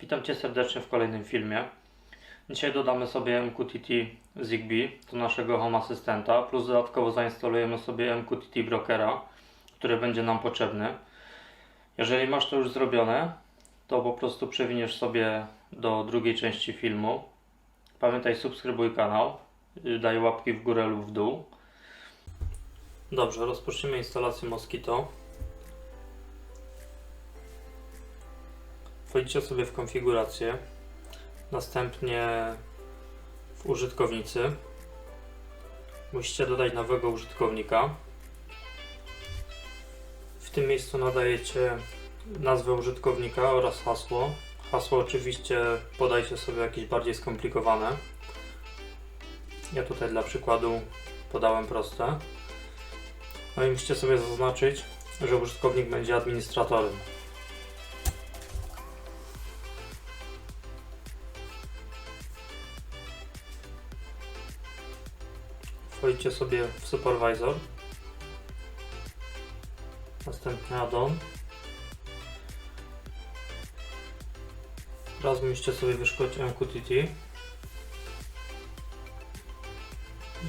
Witam Cię serdecznie w kolejnym filmie. Dzisiaj dodamy sobie MQTT Zigbee do naszego Home Assistanta, plus dodatkowo zainstalujemy sobie MQTT Brokera, który będzie nam potrzebny. Jeżeli masz to już zrobione, to po prostu przewiniesz sobie do drugiej części filmu. Pamiętaj, subskrybuj kanał, y, daj łapki w górę lub w dół. Dobrze, rozpoczniemy instalację Mosquito. Wchodzicie sobie w konfigurację, następnie w użytkownicy. Musicie dodać nowego użytkownika. W tym miejscu nadajecie nazwę użytkownika oraz hasło. Hasło oczywiście podajcie sobie jakieś bardziej skomplikowane. Ja tutaj dla przykładu podałem proste. No i musicie sobie zaznaczyć, że użytkownik będzie administratorem. Wchodzicie sobie w Supervisor, następnie add-on. Teraz musicie sobie wyszukać MQTT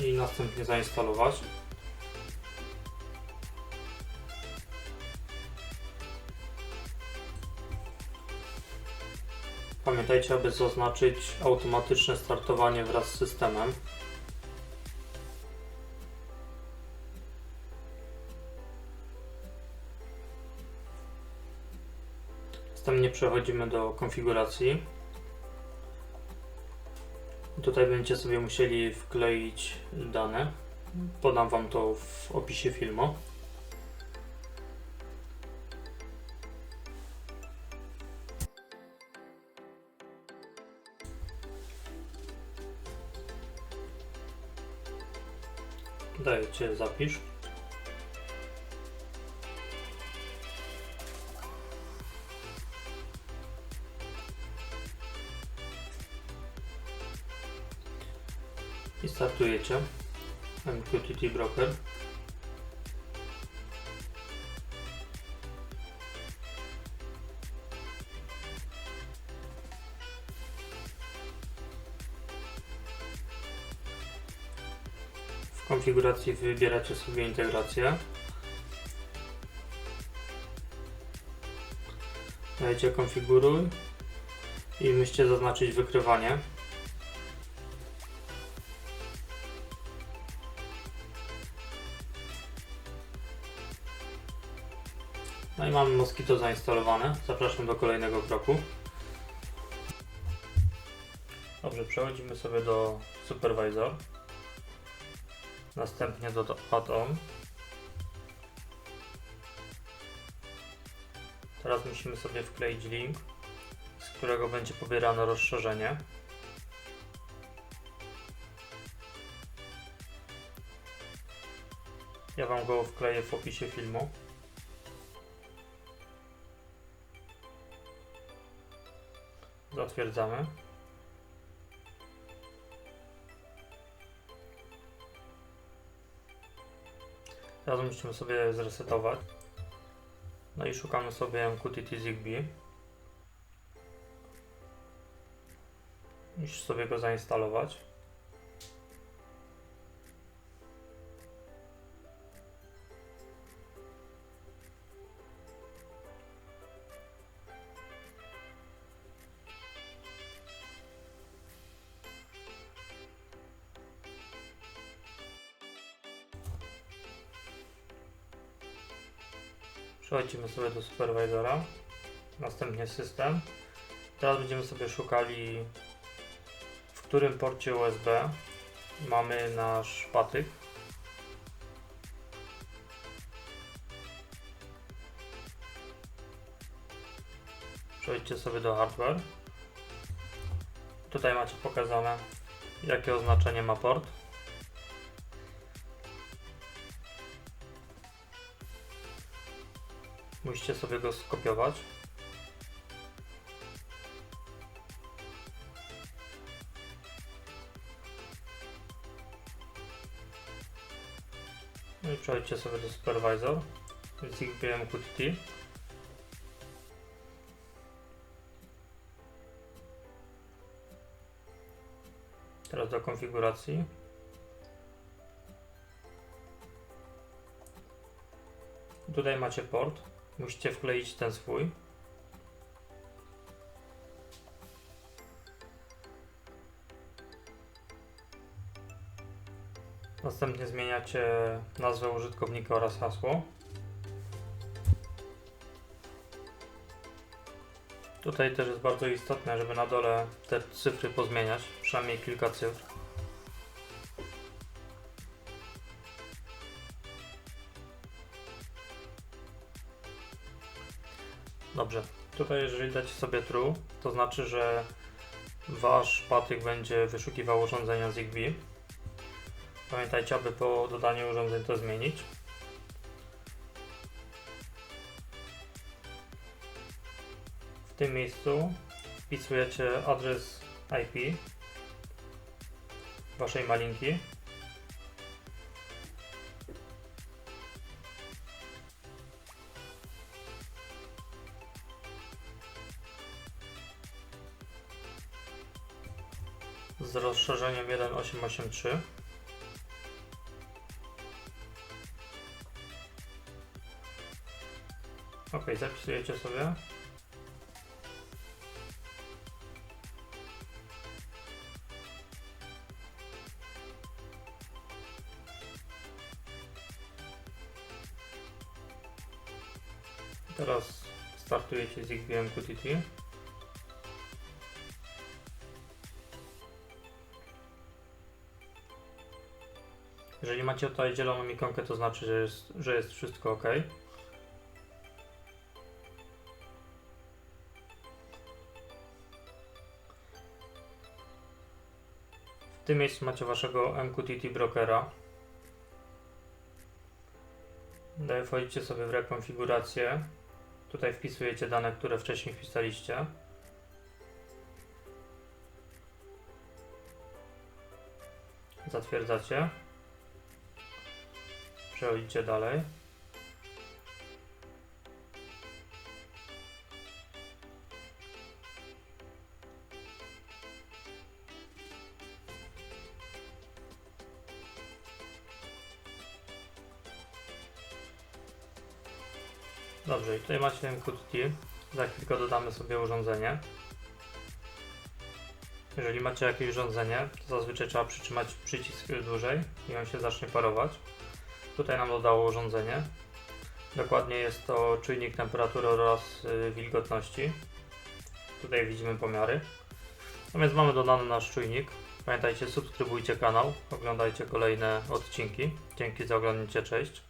i następnie zainstalować. Pamiętajcie, aby zaznaczyć automatyczne startowanie wraz z systemem. Następnie przechodzimy do konfiguracji. Tutaj będziecie sobie musieli wkleić dane. Podam Wam to w opisie filmu. Dajecie zapisz. I startujecie MQTT Broker. W konfiguracji wybieracie sobie integrację. Dajecie konfiguruj i musicie zaznaczyć wykrywanie. No i mamy Mosquito zainstalowane. Zapraszam do kolejnego kroku. Dobrze, przechodzimy sobie do Supervisor. Następnie do Add-on. Teraz musimy sobie wkleić link, z którego będzie pobierane rozszerzenie. Ja Wam go wkleję w opisie filmu. Zatwierdzamy. Teraz musimy sobie zresetować. No i szukamy sobie MQTT Zigbee. Musisz sobie go zainstalować. Przechodzimy sobie do supervisora, następnie system. Teraz będziemy sobie szukali, w którym porcie USB mamy nasz patyk. Przejdźcie sobie do hardware. Tutaj macie pokazane, jakie oznaczenie ma port. Musicie sobie go skopiować. No i przejdźcie sobie do Supervisor z XBM Teraz do konfiguracji. Tutaj macie port Musicie wkleić ten swój. Następnie zmieniacie nazwę użytkownika oraz hasło. Tutaj też jest bardzo istotne, żeby na dole te cyfry pozmieniać, przynajmniej kilka cyfr. Dobrze, tutaj jeżeli dacie sobie true, to znaczy, że wasz patyk będzie wyszukiwał urządzenia Zigbee. Pamiętajcie, aby po dodaniu urządzeń to zmienić. W tym miejscu wpisujecie adres IP waszej malinki. Z rozszerzeniem 1883. Ok, zapisujecie sobie. Teraz startujecie Zigbee MQTT. Jeżeli macie tutaj zieloną ikonkę, to znaczy, że jest, że jest wszystko ok. W tym miejscu macie waszego MQTT brokera. Wchodzicie sobie w rekonfigurację. Tutaj wpisujecie dane, które wcześniej wpisaliście. Zatwierdzacie. Przechodzicie dalej. Dobrze, i tutaj macie MQTT. Za chwilkę dodamy sobie urządzenie. Jeżeli macie jakieś urządzenie, to zazwyczaj trzeba przytrzymać przycisk dłużej i on się zacznie parować. Tutaj nam dodało urządzenie. Dokładnie jest to czujnik temperatury oraz y, wilgotności. Tutaj widzimy pomiary. No więc mamy dodany nasz czujnik. Pamiętajcie, subskrybujcie kanał, oglądajcie kolejne odcinki. Dzięki za oglądnięcie, cześć.